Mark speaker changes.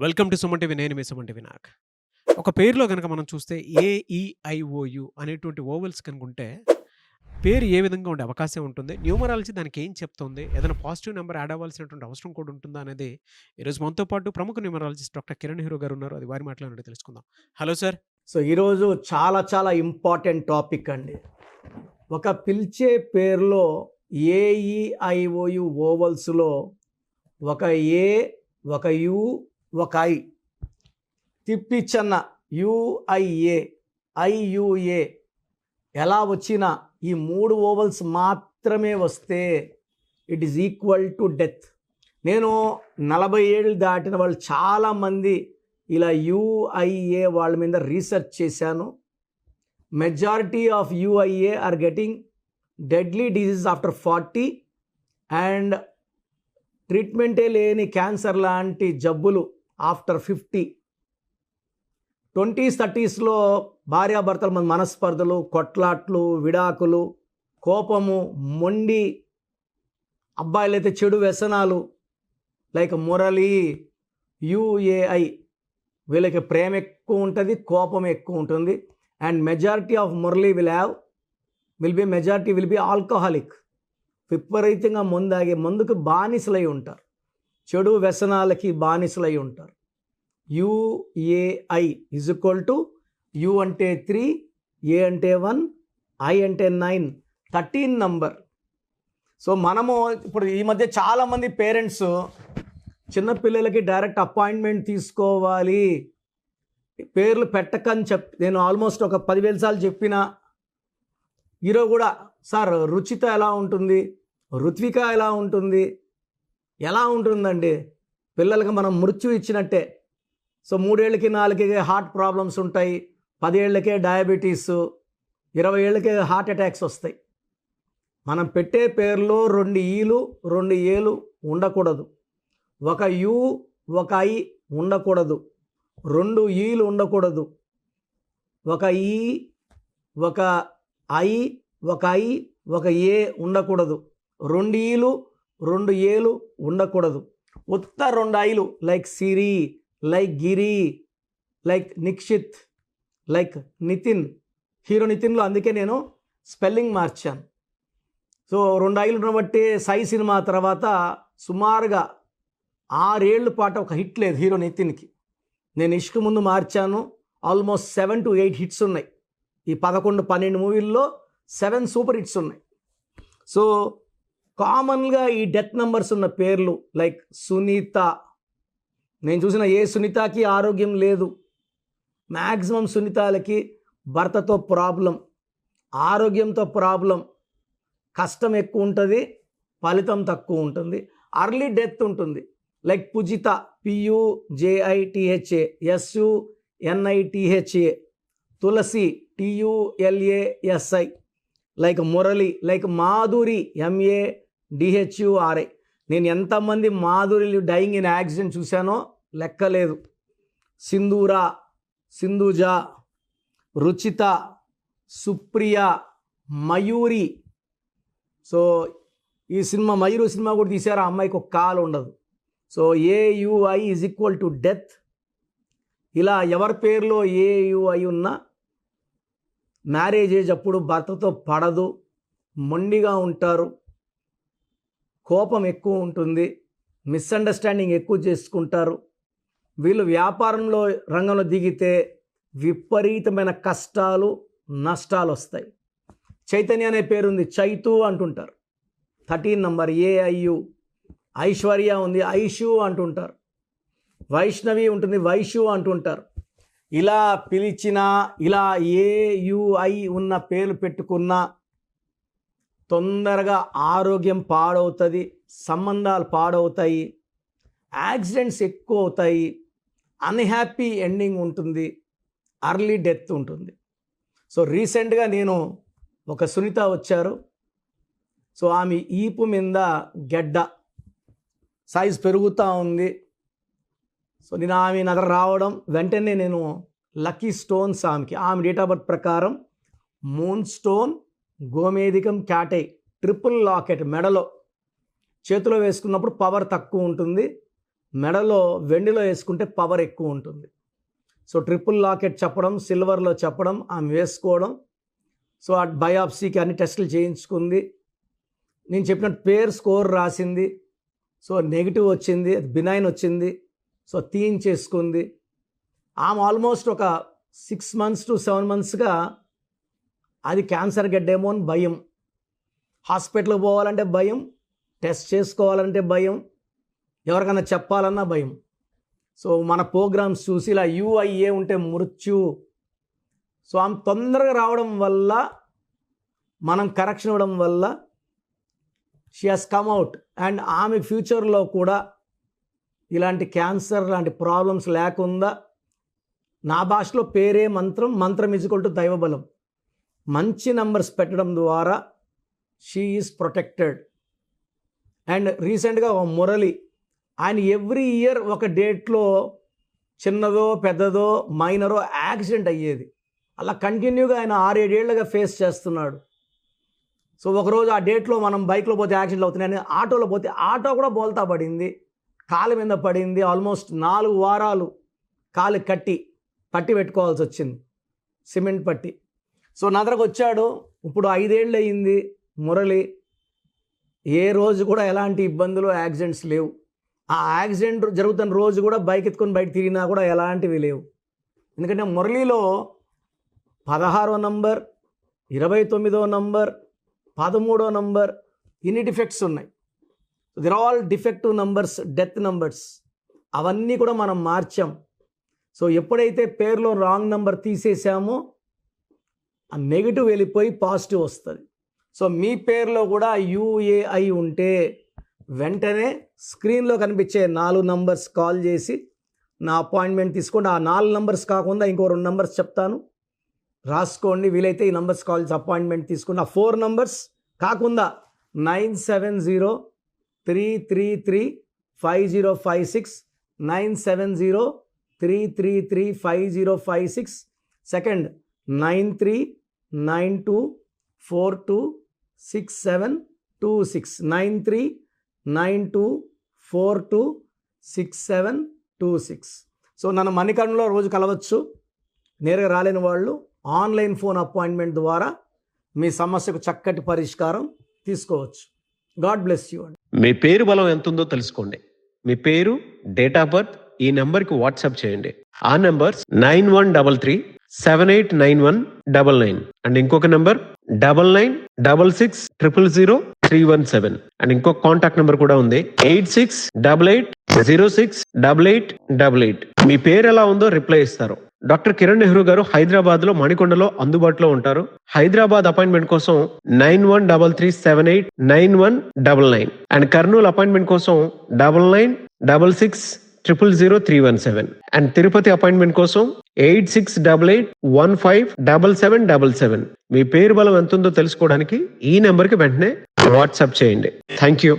Speaker 1: Welcome to సుమంటివి నేను మీ Suman TV ఒక పేరులో కనుక మనం చూస్తే ఏఈఐఓయు అనేటువంటి ఓవెల్స్ కనుకుంటే పేరు ఏ విధంగా ఉండే అవకాశం ఉంటుంది? న్యూమరాలజీ దానికి ఏం చెప్తుంది? ఏదైనా పాజిటివ్ నెంబర్ యాడ్ అవ్వాల్సినటువంటి అవసరం కూడా ఉంటుందా అనేది ఈరోజు మనతో పాటు ప్రముఖ న్యూమరాలజిస్ట్ డాక్టర్ కిరణ్ హీరో గారు ఉన్నారు. అది వారి మాట్లాడి తెలుసుకుందాం. Hello sir.
Speaker 2: సో ఈరోజు చాలా చాలా ఇంపార్టెంట్ టాపిక్ అండి. ఒక పిలిచే పేరులో ఏఈఐఓయు ఓవల్స్లో ఒక ఏ ఒక యు ఒక ఐ. తిప్పిచ్చన్న యుఐఏ ఐయుఏ ఎలా వచ్చినా ఈ మూడు ఓవల్స్ మాత్రమే వస్తే it is equal to death. నేను నలభై ఏళ్ళు దాటిన వాళ్ళు చాలామంది ఇలా యుఐఏ వాళ్ళ మీద రీసెర్చ్ చేశాను. Majority of U I A are getting deadly disease after forty and ట్రీట్మెంటే లేని క్యాన్సర్ లాంటి జబ్బులు ఆఫ్టర్ ఫిఫ్టీ. ట్వంటీస్ థర్టీస్లో భార్యాభర్తల మన మనస్పర్ధలు కొట్లాట్లు విడాకులు కోపము మొండి అబ్బాయిలైతే చెడు వ్యసనాలు లైక్ మురళి యుఏఐ వీళ్ళకి ప్రేమ ఎక్కువ ఉంటుంది కోపం ఎక్కువ ఉంటుంది. And majority of Murali will have will be majority will be alcoholic. విపరీతంగా మందాగే మందుకు బానిసలై ఉంటారు. చెడు వ్యసనాలకి బానిసలై ఉంటారు. U A I is equal to U అంటే త్రీ ఏ అంటే వన్ ఐ అంటే నైన్ థర్టీన్ నంబర్ సో మనము ఇప్పుడు ఈ మధ్య చాలామంది పేరెంట్స్ చిన్నపిల్లలకి డైరెక్ట్ అపాయింట్మెంట్ తీసుకోవాలి. పేర్లు పెట్టకని చెప్ నేను ఆల్మోస్ట్ ఒక పదివేల సార్లు చెప్పిన ఈరోజు కూడా సార్ రుచిత ఎలా ఉంటుంది? రుత్విక ఎలా ఉంటుంది? ఎలా ఉంటుందండి? పిల్లలకి మనం మృత్యు ఇచ్చినట్టే. సో మూడేళ్ళకి నాలుగుకి హార్ట్ ప్రాబ్లమ్స్ ఉంటాయి. పదేళ్ళకే డయాబెటీస్ ఇరవై ఏళ్ళకే హార్ట్ అటాక్స్ వస్తాయి. మనం పెట్టే పేర్లో రెండు ఈలు రెండు ఏలు ఉండకూడదు. ఒక యు ఒక ఐ ఉండకూడదు. రెండు ఈలు ఉండకూడదు. ఒక ఈ ఒక ఐ ఒక ఐ ఒక ఏ ఉండకూడదు. రెండు ఈలు రెండు ఏలు ఉండకూడదు. ఉత్త రెండు ఐలు like Siri like Giri like Nikshith like Nithin hero నితిన్లో అందుకే నేను స్పెల్లింగ్ మార్చాను. సో రెండు ఐలు ఉండబట్టి సై సినిమా తర్వాత సుమారుగా ఆరేళ్ళ పాటు ఒక హిట్ లేదు హీరో నితిన్కి నేను ఇష్క్ ముందు మార్చాను. Almost seven to eight hits ఉన్నాయి. ఈ పదకొండు పన్నెండు మూవీల్లో సెవెన్ సూపర్ హిట్స్ ఉన్నాయి. సో కామన్గా ఈ డెత్ నెంబర్స్ ఉన్న పేర్లు లైక్ సునీత. నేను చూసిన ఏ సునీతకి ఆరోగ్యం లేదు. మ్యాక్సిమం సునీతాలకి భర్తతో ప్రాబ్లం ఆరోగ్యంతో ప్రాబ్లం. కష్టం ఎక్కువ ఉంటుంది ఫలితం తక్కువ ఉంటుంది. అర్లీ డెత్ ఉంటుంది. లైక్ పుజిత పియుజేఐటిహెచ్ఏ ఎస్యు ఎన్ఐటిహెచ్ఏ తులసి టియుఎల్ఏఎస్ఐ like Murali like Madhuri M A D H U R I నేను ఎంతమంది మాధురిలు డైయింగ్ ఇన్ యాక్సిడెంట్ చూశానో లెక్కలేదు. సింధూర సింధుజ రుచిత సుప్రియ మయూరి. సో ఈ సినిమా మయూరు సినిమా కూడా తీశారు ఆ అమ్మాయికి ఒక కాలు ఉండదు. So A U I is equal to death ఇలా ఎవరి పేరులో ఏయుఐ ఉన్నా మ్యారేజ్ ఏజ్ అప్పుడు భర్తతో పడదు మొండిగా ఉంటారు కోపం ఎక్కువ ఉంటుంది మిస్అండర్స్టాండింగ్ ఎక్కువ చేసుకుంటారు. వీళ్ళు వ్యాపారంలో రంగంలో దిగితే విపరీతమైన కష్టాలు నష్టాలు వస్తాయి చైతన్య అనే పేరుంది చైతు అంటుంటారు. థర్టీన్ నంబర్ ఏఐయు ఐశ్వర్య ఉంది ఐషు అంటుంటారు. వైష్ణవి ఉంటుంది వైషు అంటుంటారు. ఇలా పిలిచినా ఇలా ఏయుఐ ఉన్న పేరు పెట్టుకున్న తొందరగా ఆరోగ్యం పాడవుతుంది సంబంధాలు పాడవుతాయి యాక్సిడెంట్స్ ఎక్కువ అవుతాయి అన్హ్యాపీ ఎండింగ్ ఉంటుంది అర్లీ డెత్ ఉంటుంది. సో రీసెంట్గా నేను ఒక సునీత వచ్చారు. సో ఆమె ఈపు మీద గెడ్డ సైజ్ పెరుగుతూ ఉంది. సో నేను ఆమె నగర రావడం వెంటనే నేను లక్కీ స్టోన్స్ ఆమెకి ఆమె డేట్ ఆఫ్ బర్త్ ప్రకారం మూన్ స్టోన్ గోమేధికం క్యాటై ట్రిపుల్ లాకెట్ మెడలో చేతిలో వేసుకున్నప్పుడు పవర్ తక్కువ ఉంటుంది. మెడలో వెండిలో వేసుకుంటే పవర్ ఎక్కువ ఉంటుంది. సో ట్రిపుల్ లాకెట్ చెప్పడం సిల్వర్లో చెప్పడం ఆమె వేసుకోవడం. సో ఆ బయాప్సీకి అన్ని టెస్టులు చేయించుకుంది. నేను చెప్పినట్టు పేరు స్కోర్ రాసింది. సో నెగిటివ్ వచ్చింది బినైన్ వచ్చింది. సో తీయించేసుకుంది ఆమె ఆల్మోస్ట్ ఒక సిక్స్ మంత్స్ టు సెవెన్ మంత్స్గా అది క్యాన్సర్ గడ్డేమో అని భయం. హాస్పిటల్కి పోవాలంటే భయం టెస్ట్ చేసుకోవాలంటే భయం ఎవరికైనా చెప్పాలన్నా భయం. సో మన ప్రోగ్రామ్స్ చూసి ఇలా యూఐఏ ఉంటే మృత్యు. సో ఆమె తొందరగా రావడం వల్ల మనం కరెక్షన్ ఇవ్వడం వల్ల she has come out and ఆమె ఫ్యూచర్లో కూడా ఇలాంటి క్యాన్సర్ లాంటి ప్రాబ్లమ్స్ లేకుండా నా భాషలో పేరే మంత్రం మంత్రం ఇజుకొల్ టు దైవబలం. మంచి నంబర్స్ పెట్టడం ద్వారా షీ ఈజ్ ప్రొటెక్టెడ్ అండ్ రీసెంట్గా ఒక మురళి ఆయన ఎవ్రీ ఇయర్ ఒక డేట్లో చిన్నదో పెద్దదో మైనరో యాక్సిడెంట్ అయ్యేది. అలా కంటిన్యూగా ఆయన ఆరేడేళ్ళుగా ఫేస్ చేస్తున్నాడు. సో ఒకరోజు ఆ డేట్లో మనం బైక్లో పోతే యాక్సిడెంట్ అవుతున్నాయని ఆటోలో పోతే ఆటో కూడా బోల్తా పడింది. కాలు మీద పడింది ఆల్మోస్ట్ నాలుగు వారాలు కాలు కట్టి పట్టి పెట్టుకోవాల్సి వచ్చింది. సిమెంట్ పట్టి. సో నా దగ్గరకు వచ్చాడు. ఇప్పుడు ఐదేళ్ళు అయ్యింది మురళి. ఏ రోజు కూడా ఎలాంటి ఇబ్బందులు యాక్సిడెంట్స్ లేవు. ఆ యాక్సిడెంట్ జరుగుతున్న రోజు కూడా బైక్ ఎత్తుకొని బయట తిరిగినా కూడా ఎలాంటివి లేవు. ఎందుకంటే మురళిలో పదహారో నంబర్ ఇరవై తొమ్మిదో నంబర్ పదమూడో నంబర్ ఇన్ని డిఫెక్ట్స్ ఉన్నాయి. They're all defective numbers death numbers అవన్నీ కూడా మనం మార్చాం. సో ఎప్పుడైతే పేరులో రాంగ్ నంబర్ తీసేసామో ఆ నెగిటివ్ వెళ్ళిపోయి పాజిటివ్ వస్తుంది. సో మీ పేరులో కూడా యూఏఐ ఉంటే వెంటనే స్క్రీన్లో కనిపించే నాలుగు నంబర్స్ కాల్ చేసి నా అపాయింట్మెంట్ తీసుకోండి. ఆ నాలుగు నంబర్స్ కాకుండా ఇంకో రెండు నంబర్స్ చెప్తాను. రాసుకోండి. వీలైతే ఈ నంబర్స్ కాల్ చేసి అపాయింట్మెంట్ తీసుకోండి ఆ ఫోర్ నంబర్స్ కాకుండా nine seven zero three three three five zero five six nine seven zero three three three five zero five six. Second nine three nine two four two six seven two six. Nine three nine two four two six seven two six. So నన్ను మణికర్ణలో రోజు కలవచ్చు. నేరుగా రాలేని వాళ్ళు online phone appointment ద్వారా మీ సమస్యకు చక్కటి పరిష్కారం తీసుకోవచ్చు. గాడ్ బ్లెస్ యూ అండి
Speaker 1: మీ పేరు బలం ఎంత ఉందో తెలుసుకోండి. మీ పేరు డేట్ ఆఫ్ బర్త్ ఈ నెంబర్కి వాట్సాప్ చేయండి. ఆ number nine one double three seven eight nine one double nine. And ఇంకొక number double nine double six triple zero three one seven. And ఇంకొక కాంటాక్ట్ నెంబర్ కూడా ఉంది. Eight six double eight zero six double eight double eight. మీ పేరు ఎలా ఉందో reply ఇస్తారు. Doctor Kiran Nehru గారు హైదరాబాద్లో మణికొండలో అందుబాటులో ఉంటారు. హైదరాబాద్ అపాయింట్మెంట్ కోసం nine one double three seven eight nine one double nine and Kurnool appointment కోసం double nine double six triple zero three one seven and Tirupati appointment కోసం eight six double eight one five double seven double seven. మీ పేరు బలం ఎంత ఉందో తెలుసుకోవడానికి ఈ నెంబర్కి వెంటనే వాట్సాప్ చేయండి. Thank you.